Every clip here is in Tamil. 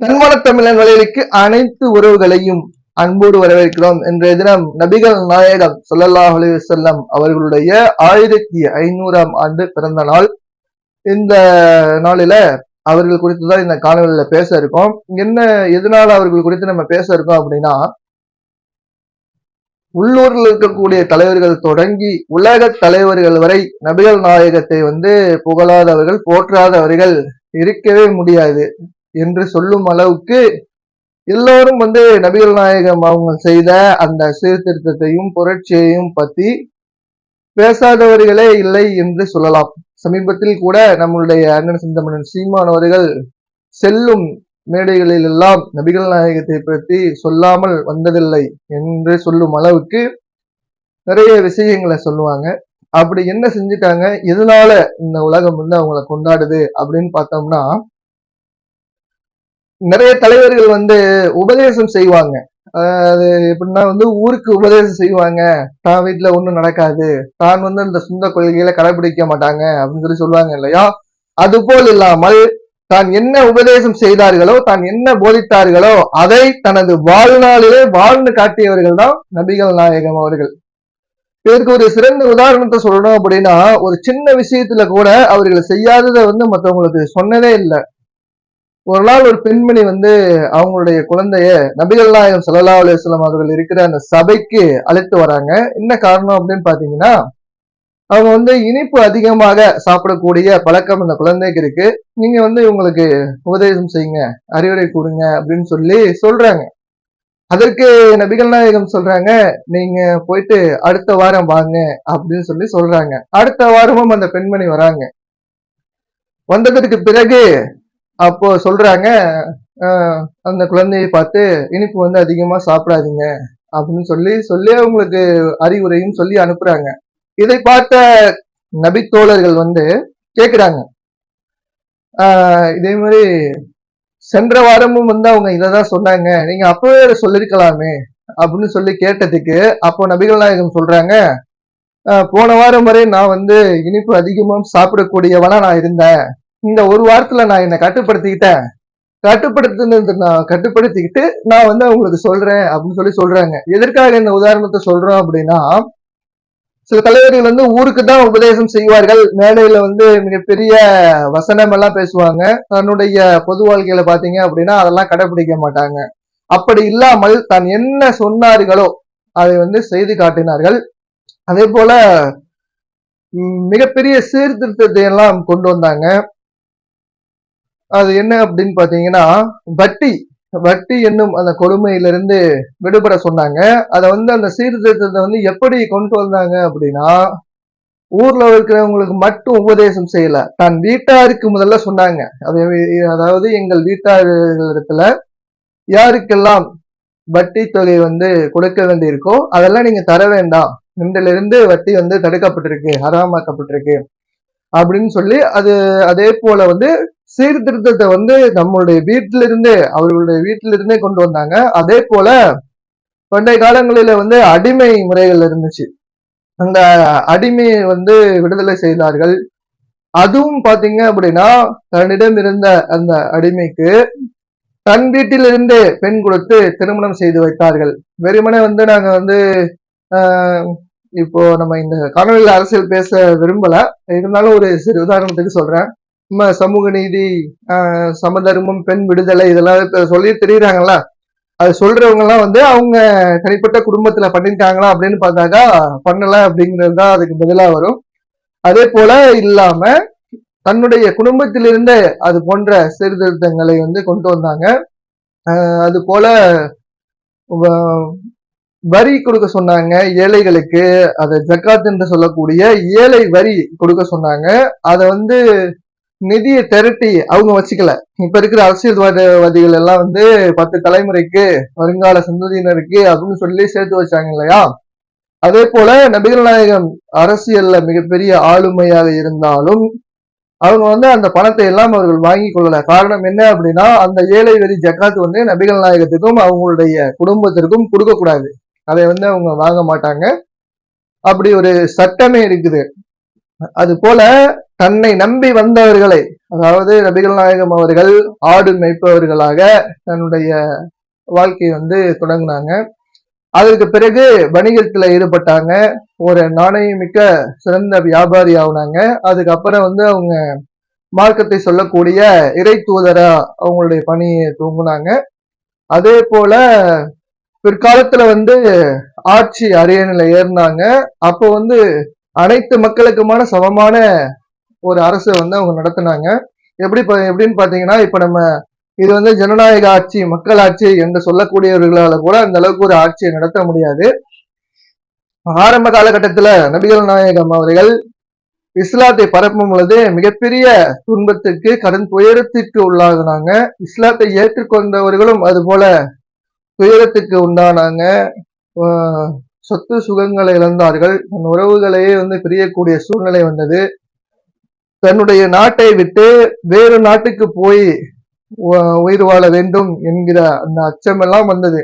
தன்மான தமிழன் வலைகளுக்கு அனைத்து உறவுகளையும் அன்போடு வரவேற்கிறோம். இன்றைய தினம் நபிகள் நாயகம் ஸல்லல்லாஹு செல்லம் அவர்களுடைய ஆயிரத்தி ஐநூறாம் ஆண்டு பிறந்த நாள். இந்த நாளில அவர்கள் குறித்து தான் இந்த காணொலியில பேச இருக்கோம். என்ன எதனால அவர்கள் குறித்து நம்ம பேச இருக்கோம் அப்படின்னா உள்ளூரில் இருக்கக்கூடிய தலைவர்கள் தொடங்கி உலக தலைவர்கள் வரை நபிகள் நாயகத்தை வந்து புகழாதவர்கள் போற்றாதவர்கள் இருக்கவே முடியாது. என்று சொல்லும் அளவுக்கு எல்லோரும் வந்து நபிகள் நாயகம் அவங்க செய்த அந்த சீர்திருத்தத்தையும் புரட்சியையும் பத்தி பேசாதவர்களே இல்லை என்று சொல்லலாம். சமீபத்தில் கூட நம்மளுடைய அண்ணன் சிந்தமணன் சீமான் அவர்கள் செல்லும் மேடைகளில் எல்லாம் நபிகள் நாயகத்தை பற்றி சொல்லாமல் வந்ததில்லை என்று சொல்லும் அளவுக்கு நிறைய விஷயங்களை சொல்லுவாங்க. அப்படி என்ன செஞ்சுட்டாங்க? எதனால இந்த உலகம் வந்து அவங்கள கொண்டாடுது அப்படின்னு பார்த்தோம்னா நிறைய தலைவர்கள் வந்து உபதேசம் செய்வாங்க. அது எப்படின்னா வந்து ஊருக்கு உபதேசம் செய்வாங்க. தான் வீட்டுல ஒண்ணும் நடக்காது. தான் வந்து அந்த சொந்த கொள்கையில கடைபிடிக்க மாட்டாங்க அப்படின்னு சொல்லி சொல்லுவாங்க இல்லையா? அது போல் இல்லாமல் தான் என்ன உபதேசம் செய்தார்களோ தான் என்ன போதித்தார்களோ அதை தனது வாழ்நாளிலே வாழ்ந்து காட்டியவர்கள் தான் நபிகள் நாயகம் அவர்கள். இதற்கு ஒரு சிறந்த உதாரணத்தை சொல்லணும் அப்படின்னா ஒரு சின்ன விஷயத்துல கூட அவர்கள் செய்யாததை வந்து மற்றவங்களுக்கு சொன்னதே இல்லை. ஒரு நாள் ஒரு பெண்மணி வந்து அவங்களுடைய குழந்தைய நபிகள் நாயகம் சல்லா அலுவலாம் அவர்கள் இருக்கிற அந்த சபைக்கு அழைத்து வராங்க. என்ன காரணம் அப்படின்னு பாத்தீங்கன்னா அவங்க வந்து இனிப்பு அதிகமாக சாப்பிடக்கூடிய பழக்கம் அந்த குழந்தைக்கு இருக்கு. நீங்க வந்து இவங்களுக்கு உபதேசம் செய்யுங்க அறிவுரை கொடுங்க அப்படின்னு சொல்லி சொல்றாங்க. அதற்கு நபிகள் நாயகம் சொல்றாங்க நீங்க போயிட்டு அடுத்த வாரம் வாங்க அப்படின்னு சொல்லி சொல்றாங்க. அடுத்த வாரமும் அந்த பெண்மணி வராங்க. வந்ததற்கு பிறகு அப்போ சொல்றாங்க அந்த குழந்தையை பார்த்து இனிப்பு வந்து அதிகமா சாப்பிடாதீங்க அப்படின்னு சொல்லி சொல்லி அவங்களுக்கு அறிவுரையும் சொல்லி அனுப்புறாங்க. இதை பார்த்த நபித்தோழர்கள் வந்து கேட்குறாங்க இதே மாதிரி சென்ற வாரமும் வந்து அவங்க இதை தான் சொன்னாங்க. நீங்க அப்பவே சொல்லிருக்கலாமே அப்படின்னு சொல்லி கேட்டதுக்கு அப்போ நபிகள் நாயகம் சொல்றாங்க போன வாரம் வரை நான் வந்து இனிப்பு அதிகமாக சாப்பிடக்கூடியவனா நான் இருந்தேன். இந்த ஒரு வாரத்துல நான் என்னை கட்டுப்படுத்திக்கிட்டேன். கட்டுப்படுத்தினது நான் கட்டுப்படுத்திக்கிட்டு நான் வந்து அவங்களுக்கு சொல்றேன் அப்படின்னு சொல்லி சொல்றாங்க. எதற்காக இந்த உதாரணத்தை சொல்றோம் அப்படின்னா சில தலைவர்கள் வந்து ஊருக்கு தான் உபதேசம் செய்வார்கள். மேடையில வந்து மிகப்பெரிய வசனம் எல்லாம் பேசுவாங்க. தன்னுடைய பொது வாழ்க்கையில பாத்தீங்க அப்படின்னா அதெல்லாம் கடைபிடிக்க மாட்டாங்க. அப்படி இல்லாமல் தான் என்ன சொன்னார்களோ அதை வந்து செய்து காட்டினார்கள். அதே போல மிகப்பெரிய சீர்திருத்தத்தை எல்லாம் கொண்டு வந்தாங்க. அது என்ன அப்படின்னு பாத்தீங்கன்னா வட்டி வட்டி என்னும் அந்த கொடுமையிலிருந்து விடுபட சொன்னாங்க. அதை வந்து அந்த சீர்திருத்தத்தை வந்து எப்படி கொண்டு வந்தாங்க அப்படின்னா ஊர்ல இருக்கிறவங்களுக்கு மட்டும் உபதேசம் செய்யல. தன் வீட்டாருக்கு முதல்ல சொன்னாங்க. அது அதாவது எங்கள் வீட்டாளர்களிடத்துல யாருக்கெல்லாம் வட்டி தொகை வந்து கொடுக்க வேண்டியிருக்கோ அதெல்லாம் நீங்க தர வேண்டாம். இன்றிலிருந்து வட்டி வந்து தடுக்கப்பட்டிருக்கு ஹராமாக்கப்பட்டிருக்கு. அப்படின்னு சொல்லி அது அதே போல வந்து சீர்திருத்தத்தை வந்து நம்மளுடைய வீட்டிலிருந்தே அவர்களுடைய வீட்டிலிருந்தே கொண்டு வந்தாங்க. அதே போல பண்டைய காலங்களில வந்து அடிமை முறைகள் இருந்துச்சு. அந்த அடிமையை வந்து விடுதலை செய்தார்கள். அதுவும் பாத்தீங்க அப்படின்னா தன்னிடம் இருந்த அந்த அடிமைக்கு தன் வீட்டிலிருந்தே பெண் கொடுத்து திருமணம் செய்து வைத்தார்கள். வெறுமனே வந்து நாங்க வந்து இப்போ நம்ம இந்த காணொலியில் அரசியல் பேச விரும்பல. இருந்தாலும் ஒரு சிறு உதாரணத்துக்கு சொல்றேன். சமூக நீதி சமதர்மம் பெண் விடுதலை இதெல்லாம் சொல்லி தெரியுறாங்களா அது சொல்றவங்கலாம் வந்து அவங்க தனிப்பட்ட குடும்பத்துல பண்ணிட்டாங்களா அப்படின்னு பார்த்தாக்கா பண்ணல அப்படிங்கிறது தான் அதுக்கு பதிலாக வரும். அதே போல இல்லாம தன்னுடைய குடும்பத்திலிருந்தே அது போன்ற சீர்திருத்தங்களை வந்து கொண்டு வந்தாங்க. அது போல வ- வரி கொடுக்க சொன்னாங்க ஏழைகளுக்கு. அதை ஜக்காத் என்று சொல்லக்கூடிய ஏழை வரி கொடுக்க சொன்னாங்க. அதை வந்து நிதியை திரட்டி அவங்க வச்சுக்கல. இப்ப இருக்கிற அரசியல்வாதிகள் எல்லாம் வந்து பத்து தலைமுறைக்கு வருங்கால சந்ததியினருக்கு அப்படின்னு சொல்லி சேர்த்து வச்சாங்க இல்லையா? அதே போல நபிகள் நாயகம் அரசியல்ல மிகப்பெரிய ஆளுமையாக இருந்தாலும் அவங்க வந்து அந்த பணத்தை எல்லாம் அவர்கள் வாங்கி கொள்ளல. காரணம் என்ன அப்படின்னா அந்த ஏழை வரி ஜக்காத் வந்து நபிகள் நாயகத்துக்கும் அவங்களுடைய குடும்பத்திற்கும் கொடுக்க கூடாது. அதை வந்து அவங்க வாங்க மாட்டாங்க. அப்படி ஒரு சட்டமே இருக்குது. அது போல தன்னை நம்பி வந்தவர்களை அதாவது நபிகள் நாயகம் அவர்கள் ஆடு மேய்ப்பவர்களாக தன்னுடைய வாழ்க்கையை வந்து தொடங்கினாங்க. அதற்கு பிறகு வணிகத்துல ஈடுபட்டாங்க. ஒரு நாணயமிக்க சிறந்த வியாபாரி ஆகுனாங்க. அதுக்கப்புறம் வந்து அவங்க மார்க்கத்தை சொல்லக்கூடிய இறை தூதரா அவங்களுடைய பணியை தூங்குனாங்க அதே போல பிற்காலத்துல வந்து ஆட்சி அரியணையில ஏறினாங்க. அப்போ வந்து அனைத்து மக்களுக்குமான சமமான ஒரு அரசு வந்து அவங்க நடத்தினாங்க. எப்படி எப்படின்னு பாத்தீங்கன்னா இப்ப நம்ம இது வந்து ஜனநாயக ஆட்சி மக்கள் ஆட்சி என்று சொல்லக்கூடியவர்களால கூட அந்த அளவுக்கு ஒரு ஆட்சியை நடத்த முடியாது. ஆரம்ப காலகட்டத்தில் நபிகள் நாயகம் அவர்கள் இஸ்லாத்தை பரப்பும் பொழுது மிகப்பெரிய துன்பத்துக்கு கடன் துயரத்திற்கு உள்ளாகினாங்க. இஸ்லாத்தை ஏற்றுக்கொண்டவர்களும் அது போல துயரத்துக்கு உண்டானாங்க சொத்து சுகங்களை இழந்தார்கள். தன் உறவுகளையே வந்து பிரியக்கூடிய சூழ்நிலை வந்தது. தன்னுடைய நாட்டை விட்டு வேறு நாட்டுக்கு போய் உயிர் வாழ வேண்டும் என்கிற அந்த அச்சமெல்லாம் வந்தது.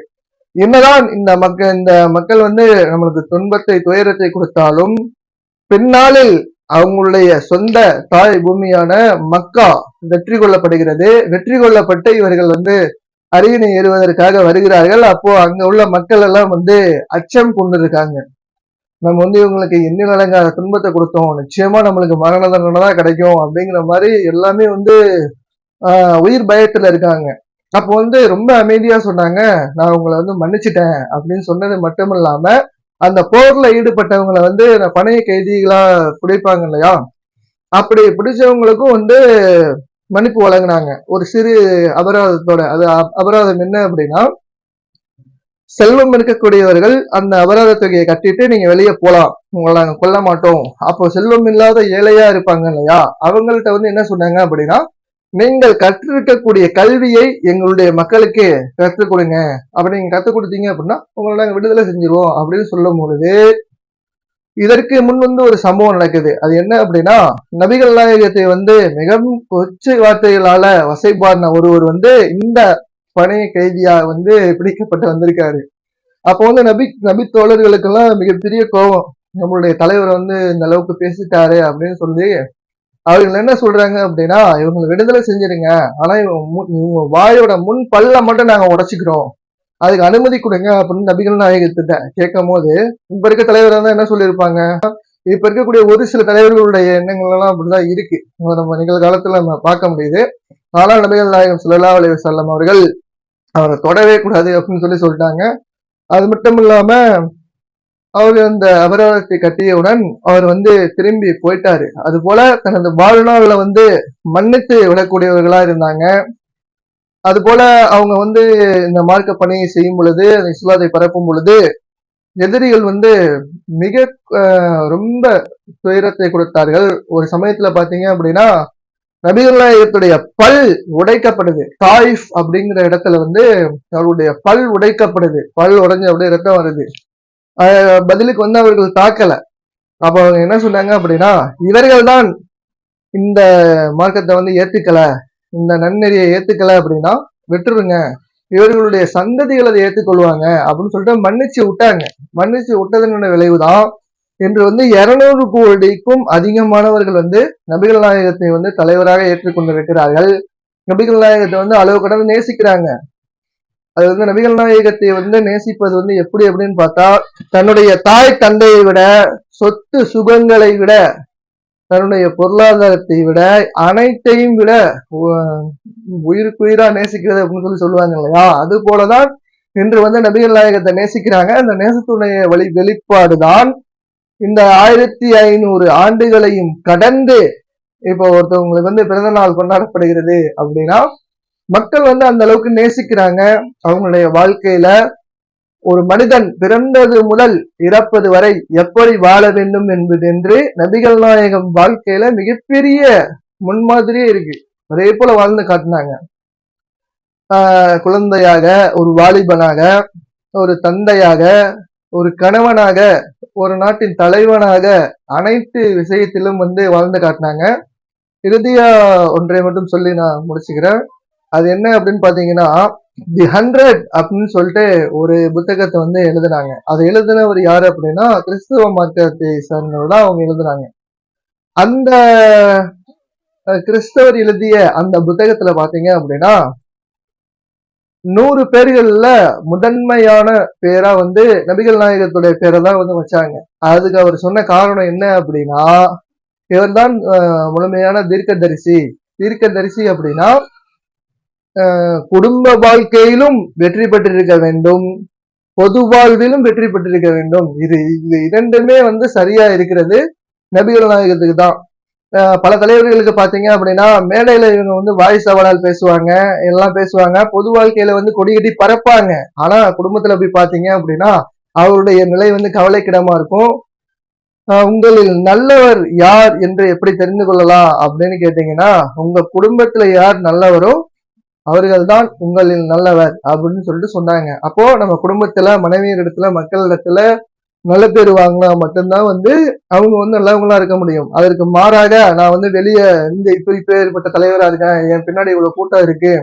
என்னதான் இந்த மக்கள் இந்த மக்கள் வந்து நம்மளுக்கு துன்பத்தை துயரத்தை கொடுத்தாலும் பின்னாளில் அவங்களுடைய சொந்த தாய் பூமியான மக்கா வெற்றி கொள்ளப்படுகிறது. வெற்றி கொள்ளப்பட்டு இவர்கள் வந்து அரியணை ஏறுவதற்காக வருகிறார்கள். அப்போ அங்க உள்ள மக்கள் எல்லாம் வந்து அச்சம் கொண்டு இருக்காங்க நம்ம வந்து இவங்களுக்கு என்ன அடங்காத துன்பத்தை கொடுத்தோம். நிச்சயமா நம்மளுக்கு மரண தண்டனை தான் கிடைக்கும் அப்படிங்கிற மாதிரி எல்லாமே வந்து உயிர் பயத்துல இருக்காங்க. அப்போ வந்து ரொம்ப அமைதியா சொன்னாங்க நான் உங்களை வந்து மன்னிச்சிட்டேன் அப்படின்னு சொன்னது மட்டும் இல்லாம அந்த போர்ல ஈடுபட்டவங்களை வந்து நான் பணைய கைதிகளா பிடிப்பாங்க இல்லையா? அப்படி பிடிச்சவங்களுக்கும் வந்து மன்னிப்பு வழங்கினாங்க. ஒரு சிறு அபராதத்தோட அது அபராதம் என்ன அப்படின்னா செல்வம் இருக்கக்கூடியவர்கள் அந்த அபராத தொகையை கட்டிட்டு நீங்க வெளியே போலாம். உங்களை நாங்க கொல்ல மாட்டோம். அப்போ செல்வம் இல்லாத ஏழையா இருப்பாங்க இல்லையா? அவங்கள்ட்ட வந்து என்ன சொன்னாங்க அப்படின்னா நீங்கள் கற்றிருக்கக்கூடிய கல்வியை எங்களுடைய மக்களுக்கு கற்றுக் கொடுங்க. அப்படி நீங்க கற்றுக் கொடுத்தீங்க அப்படின்னா உங்களை நாங்க விடுதலை செஞ்சிருவோம். அப்படின்னு சொல்லும் பொழுது இதற்கு முன் வந்து ஒரு சம்பவம் நடக்குது. அது என்ன அப்படின்னா நபிகள் நாயகத்தை வந்து மிகவும் கொச்சை வார்த்தைகளால வசைபாடின ஒருவர் வந்து இந்த பணைய கைதியா வந்து பிடிக்கப்பட்டு வந்திருக்காரு. அப்போ வந்து நபி நபி தோழர்களுக்கெல்லாம் மிகப்பெரிய கோபம். நம்மளுடைய தலைவர் வந்து இந்த அளவுக்கு பேசிட்டாரு அப்படின்னு சொல்லி அவர்கள் என்ன சொல்றாங்க அப்படின்னா இவங்களை விடுதலை செஞ்சிருங்க. ஆனா இவங்க இவங்க வாயோட முன் பல்ல மட்டும் நாங்க உடச்சிக்கிறோம். அதுக்கு அனுமதி கொடுங்க அப்படின்னு நபிகள் நாயகத்திட்ட கேட்கும் போது இப்ப இருக்க தலைவர் தான் என்ன சொல்லியிருப்பாங்க? இப்ப இருக்கக்கூடிய ஒரு சில தலைவர்களுடைய எண்ணங்கள் எல்லாம் அப்படிதான் இருக்கு. நம்ம நிகழ்காலத்துல நம்ம பார்க்க முடியுது. ஆனால் நபிகள் நாயகம் சுல்லா அலைஹி செல்லம் அவர்கள் அவரை தொடவே கூடாது அப்படின்னு சொல்லி சொல்லிட்டாங்க. அது மட்டும் இல்லாம அவர் அந்த அபராதத்தை கட்டியவுடன் அவர் வந்து திரும்பி போயிட்டாரு. அது போல தனது வாழ்நாள்ல வந்து மன்னித்து விடக்கூடியவர்களா இருந்தாங்க. அது போல அவங்க வந்து இந்த மார்க்க பணியை செய்யும் பொழுது அந்த இஸ்லாத்தை பரப்பும் பொழுது எதிரிகள் வந்து மிக ரொம்ப துயரத்தை கொடுத்தார்கள். ஒரு சமயத்துல பாத்தீங்க அப்படின்னா நபிகள்நாயகத்துடைய பல் உடைக்கப்படுது. தாயிஃப் அப்படிங்கிற இடத்துல வந்து அவருடைய பல் உடைக்கப்படுது. பல் உடைஞ்சு அப்படியே ரத்தம் வருது. பதிலுக்கு வந்து அவர்கள் தாக்கல. அப்ப அவங்க என்ன சொன்னாங்க அப்படின்னா இவர்கள் தான் இந்த மார்க்கத்தை வந்து ஏத்துக்கல இந்த நன்னெறியை ஏத்துக்கல அப்படின்னா விட்டுருங்க. இவர்களுடைய சந்ததிகள் அதை ஏத்துக்கொள்வாங்க அப்படின்னு சொல்லிட்டு மன்னிச்சு விட்டாங்க. மன்னிச்சு விட்டதனுடைய விளைவுதான் இன்று வந்து இருநூறு கோடிக்கும் அதிகமானவர்கள் வந்து நபிகள் நாயகத்தை வந்து தலைவராக ஏற்றுக்கொண்டிருக்கிறார்கள். நபிகள் நாயகத்தை வந்து அளவு கடந்து நேசிக்கிறாங்க. அது வந்து நபிகள் நாயகத்தை வந்து நேசிப்பது வந்து எப்படி அப்படின்னு பார்த்தா தன்னுடைய தாய் தந்தையை விட சொத்து சுகங்களை விட தன்னுடைய பொருளாதாரத்தை விட அனைத்தையும் விட உயிருக்குயிரா நேசிக்கிறது அப்படின்னு சொல்லி சொல்லுவாங்க இல்லையா? அது போலதான் இன்று வந்து நபிகள் நாயகத்தை நேசிக்கிறாங்க. அந்த நேசத்துடைய வழி வெளிப்பாடுதான் இந்த ஆயிரத்தி ஐநூறு ஆண்டுகளையும் கடந்து இப்போ ஒருத்தவங்களுக்கு வந்து பிறந்த நாள் கொண்டாடப்படுகிறது அப்படின்னா மக்கள் வந்து அந்த அளவுக்கு நேசிக்கிறாங்க. அவங்களுடைய வாழ்க்கையில ஒரு மனிதன் பிறந்தது முதல் இறப்பது வரை எப்படி வாழ வேண்டும் என்பது என்று நபிகள் நாயகம் வாழ்க்கையில மிகப்பெரிய முன்மாதிரியே இருக்கு. அதே போல வாழ்ந்து காட்டினாங்க. குழந்தையாக ஒரு வாலிபனாக ஒரு தந்தையாக ஒரு கணவனாக ஒரு நாட்டின் தலைவனாக அனைத்து விஷயத்திலும் வந்து வாழ்ந்து காட்டினாங்க. இறுதியா ஒன்றை மட்டும் சொல்லி நான் முடிச்சுக்கிறேன். அது என்ன அப்படின்னு பாத்தீங்கன்னா தி ஹண்ட்ரட் அப்படின்னு சொல்லிட்டு ஒரு புத்தகத்தை வந்து எழுதுனாங்க. அதை எழுதினவர் யாரு அப்படின்னா கிறிஸ்துவ மார்க்கத்தை சார்ந்தவர் தான் அவங்க எழுதுனாங்க. அந்த கிறிஸ்தவர் எழுதிய அந்த புத்தகத்துல பாத்தீங்க அப்படின்னா நூறு பேர்கள்ல முதன்மையான பேரா வந்து நபிகள் நாயகத்துடைய பேரை தான் வந்து வச்சாங்க. அதுக்கு அவர் சொன்ன காரணம் என்ன அப்படின்னா இவர்தான் தான் முழுமையான தீர்க்கதரிசி. தீர்க்கதரிசி அப்படின்னா குடும்ப வாழ்க்கையிலும் வெற்றி பெற்றிருக்க வேண்டும். பொது வாழ்விலும் வெற்றி பெற்றிருக்க வேண்டும். இது இது இரண்டுமே வந்து சரியா இருக்கிறது நபிகள் நாயகத்துக்கு தான். பல தலைவர்களுக்கு பார்த்தீங்க அப்படின்னா மேடையில இவங்க வந்து வாய் சவாலால் பேசுவாங்க எல்லாம் பேசுவாங்க. பொது வாழ்க்கையில வந்து கொடி கட்டி பறப்பாங்க. ஆனா குடும்பத்துல போய் பார்த்தீங்க அப்படின்னா அவருடைய நிலை வந்து கவலைக்கிடமா இருக்கும். உங்களில் நல்லவர் யார் என்று எப்படி தெரிந்து கொள்ளலாம் அப்படின்னு கேட்டீங்கன்னா உங்க குடும்பத்துல யார் நல்லவரோ அவர்கள்தான் உங்களில் நல்லவர் அப்படின்னு சொல்லிட்டு சொன்னாங்க. அப்போ நம்ம குடும்பத்துல மனைவியர் இடத்துல மக்கள் இடத்துல நல்ல பேர் வாங்கினா மட்டும்தான் வந்து அவங்க வந்து நல்லவங்களா இருக்க முடியும். அதற்கு மாறாக நான் வந்து வெளியே இந்த இப்படி இப்பேற்பட்ட தலைவரா இருக்கேன் என் பின்னாடி இவ்வளவு கூட்டம் இருக்கு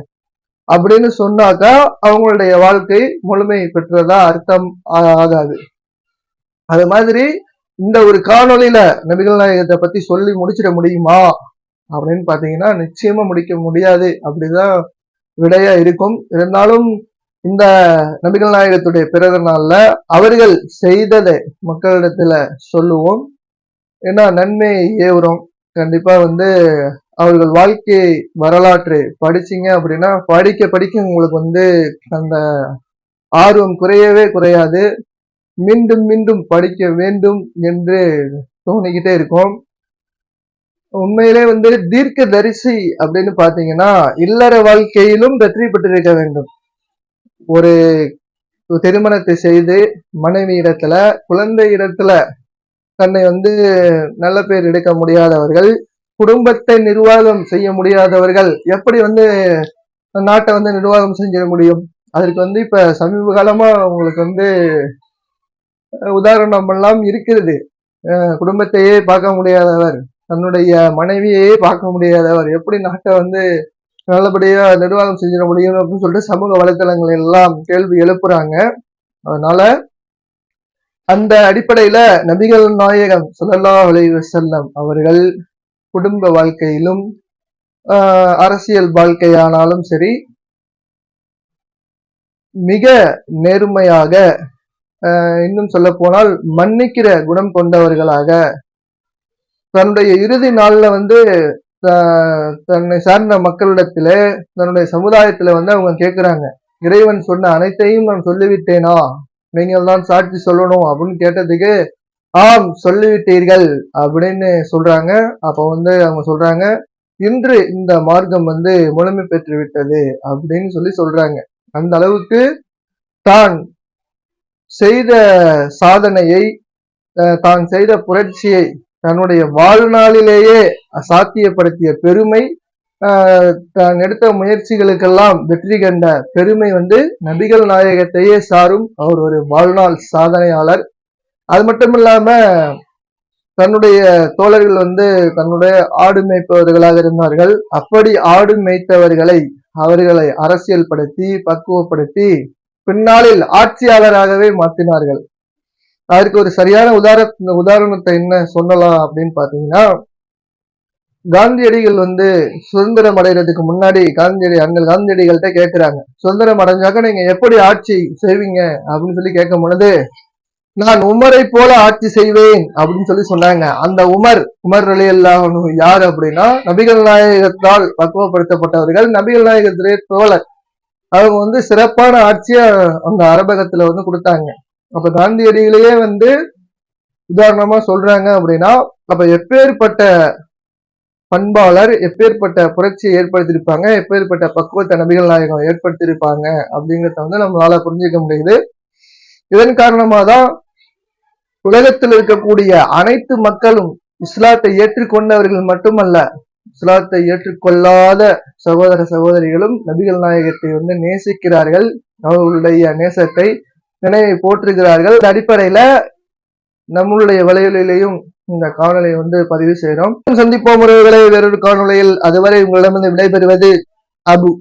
அப்படின்னு சொன்னாக்கா அவங்களுடைய வாழ்க்கை முழுமை பெற்றதா அர்த்தம் ஆ- ஆகாது. அது மாதிரி இந்த ஒரு காணொலியில நபிகள் நாயகத்தை பத்தி சொல்லி முடிச்சிட முடியுமா அப்படின்னு பாத்தீங்கன்னா நிச்சயமா முடிக்க முடியாது. அப்படிதான் விடையா இருக்கும். இருந்தாலும் இந்த நபிகள் நாயகத்துடைய பிறந்த நாள்ல அவர்கள் செய்ததை மக்களிடத்துல சொல்லுவோம். ஏன்னா நன்மை ஏவுறோம். கண்டிப்பா வந்து அவர்கள் வாழ்க்கை வரலாற்று படிச்சீங்க அப்படின்னா படிக்க படிக்க உங்களுக்கு வந்து அந்த ஆர்வம் குறையவே குறையாது. மீண்டும் மீண்டும் படிக்க வேண்டும் என்று தோணிக்கிட்டே இருக்கும். உண்மையிலே வந்து தீர்க்க தரிசி அப்படின்னு பாத்தீங்கன்னா இல்லற வாழ்க்கையிலும் வெற்றி பெற்றிருக்க வேண்டும். ஒரு திருமணத்தை செய்து மனைவி இடத்துல குழந்தை இடத்துல தன்னை வந்து நல்ல பேர் எடுக்க முடியாதவர்கள் குடும்பத்தை நிர்வாகம் செய்ய முடியாதவர்கள் எப்படி வந்து நாட்டை வந்து நிர்வாகம் செஞ்சிட முடியும்? அதற்கு வந்து இப்ப சமீப காலமா உங்களுக்கு வந்து உதாரணம் எல்லாம் இருக்கிறது. குடும்பத்தையே பார்க்க முடியாதவர் தன்னுடைய மனைவியையே பார்க்க முடியாதவர் எப்படி நாட்டை வந்து நல்லபடியா நிர்வாகம் செஞ்சிட முடியும் அப்படின்னு சொல்லிட்டு சமூக வலைத்தளங்கள் எல்லாம் கேள்வி எழுப்புறாங்க. அதனால அந்த அடிப்படையில நபிகள் நாயகம் சுல்லா அலைஹி செல்லம் அவர்கள் குடும்ப வாழ்க்கையிலும் அரசியல் வாழ்க்கையானாலும் சரி மிக நேர்மையாக இன்னும் சொல்ல போனால் மன்னிக்கிற குணம் கொண்டவர்களாக தன்னுடைய இறுதி நாளில் வந்து தன்னை சார்ந்த மக்களிடத்துல தன்னுடைய சமுதாயத்துல வந்து அவங்க கேட்குறாங்க இறைவன் சொன்ன அனைத்தையும் நான் சொல்லிவிட்டேனா? நீங்கள் தான் சாட்சி சொல்லணும் அப்படின்னு கேட்டதுக்கு ஆம் சொல்லிவிட்டீர்கள் அப்படின்னு சொல்றாங்க. அப்ப வந்து அவங்க சொல்றாங்க இன்று இந்த மார்க்கம் வந்து முழுமை பெற்று விட்டது அப்படின்னு சொல்லி சொல்றாங்க. அந்த அளவுக்கு தான் செய்த சாதனையை தான் செய்த புரட்சியை தன்னுடைய வாழ்நாளிலேயே சாத்தியப்படுத்திய பெருமை தான் எடுத்த முயற்சிகளுக்கெல்லாம் வெற்றி கண்ட பெருமை வந்து நபிகள் நாயகத்தையே சாரும் அவர் ஒரு வாழ்நாள் சாதனையாளர். அது மட்டும் இல்லாம தன்னுடைய தோழர்கள் வந்து தன்னுடைய ஆடு மேய்ப்பவர்களாக இருந்தார்கள். அப்படி ஆடு மேய்த்தவர்களை அவர்களை அரசியல்படுத்தி பக்குவப்படுத்தி பின்னாளில் ஆட்சியாளராகவே மாற்றினார்கள். அதற்கு ஒரு சரியான உதாரண உதாரணத்தை என்ன சொல்லலாம் அப்படின்னு பாத்தீங்கன்னா காந்தியடிகள் வந்து சுதந்திரம் அடைகிறதுக்கு முன்னாடி காந்தியடி அண்ணல் காந்தியடிகள்கிட்ட கேட்கிறாங்க சுதந்திரம் அடைஞ்சாக்க நீங்க எப்படி ஆட்சி செய்வீங்க? அப்படின்னு சொல்லி கேட்கும் பொழுது நான் உமரை போல ஆட்சி செய்வேன் அப்படின்னு சொல்லி சொன்னாங்க. அந்த உமர் உமர் அலி அல்லாஹ் யார் அப்படின்னா நபிகள் நாயகத்தால் பக்குவப்படுத்தப்பட்டவர்கள். நபிகள் நாயகத்திலே தோழர். அவங்க வந்து சிறப்பான ஆட்சியை அந்த அரபகத்துல வந்து கொடுத்தாங்க. அப்ப காந்தியடிகளையே வந்து உதாரணமா சொல்றாங்க அப்படின்னா அப்ப எப்பேற்பட்ட பண்பாளர் எப்பேற்பட்ட புரட்சியை ஏற்படுத்தியிருப்பாங்க எப்பேற்பட்ட பக்குவத்தை நபிகள் நாயகம் ஏற்படுத்தியிருப்பாங்க அப்படிங்கிறத வந்து நம்மளால புரிஞ்சுக்க முடியுது. இதன் காரணமா தான் உலகத்தில் இருக்கக்கூடிய அனைத்து மக்களும் இஸ்லாத்தை ஏற்றுக்கொண்டவர்கள் மட்டுமல்ல இஸ்லாத்தை ஏற்றுக்கொள்ளாத சகோதர சகோதரிகளும் நபிகள் நாயகத்தை வந்து நேசிக்கிறார்கள். அவர்களுடைய நேசத்தை நினைவை போற்றுகிறார்கள் இந்த அடிப்படையில நம்மளுடைய வலையொலியிலையும் இந்த காணொலியை வந்து பதிவு செய்யறோம் சந்திப்போம் உறவுகளை வேறொரு காணொலியில் அதுவரை உங்களிடமிருந்து விடைபெறுவது அபு.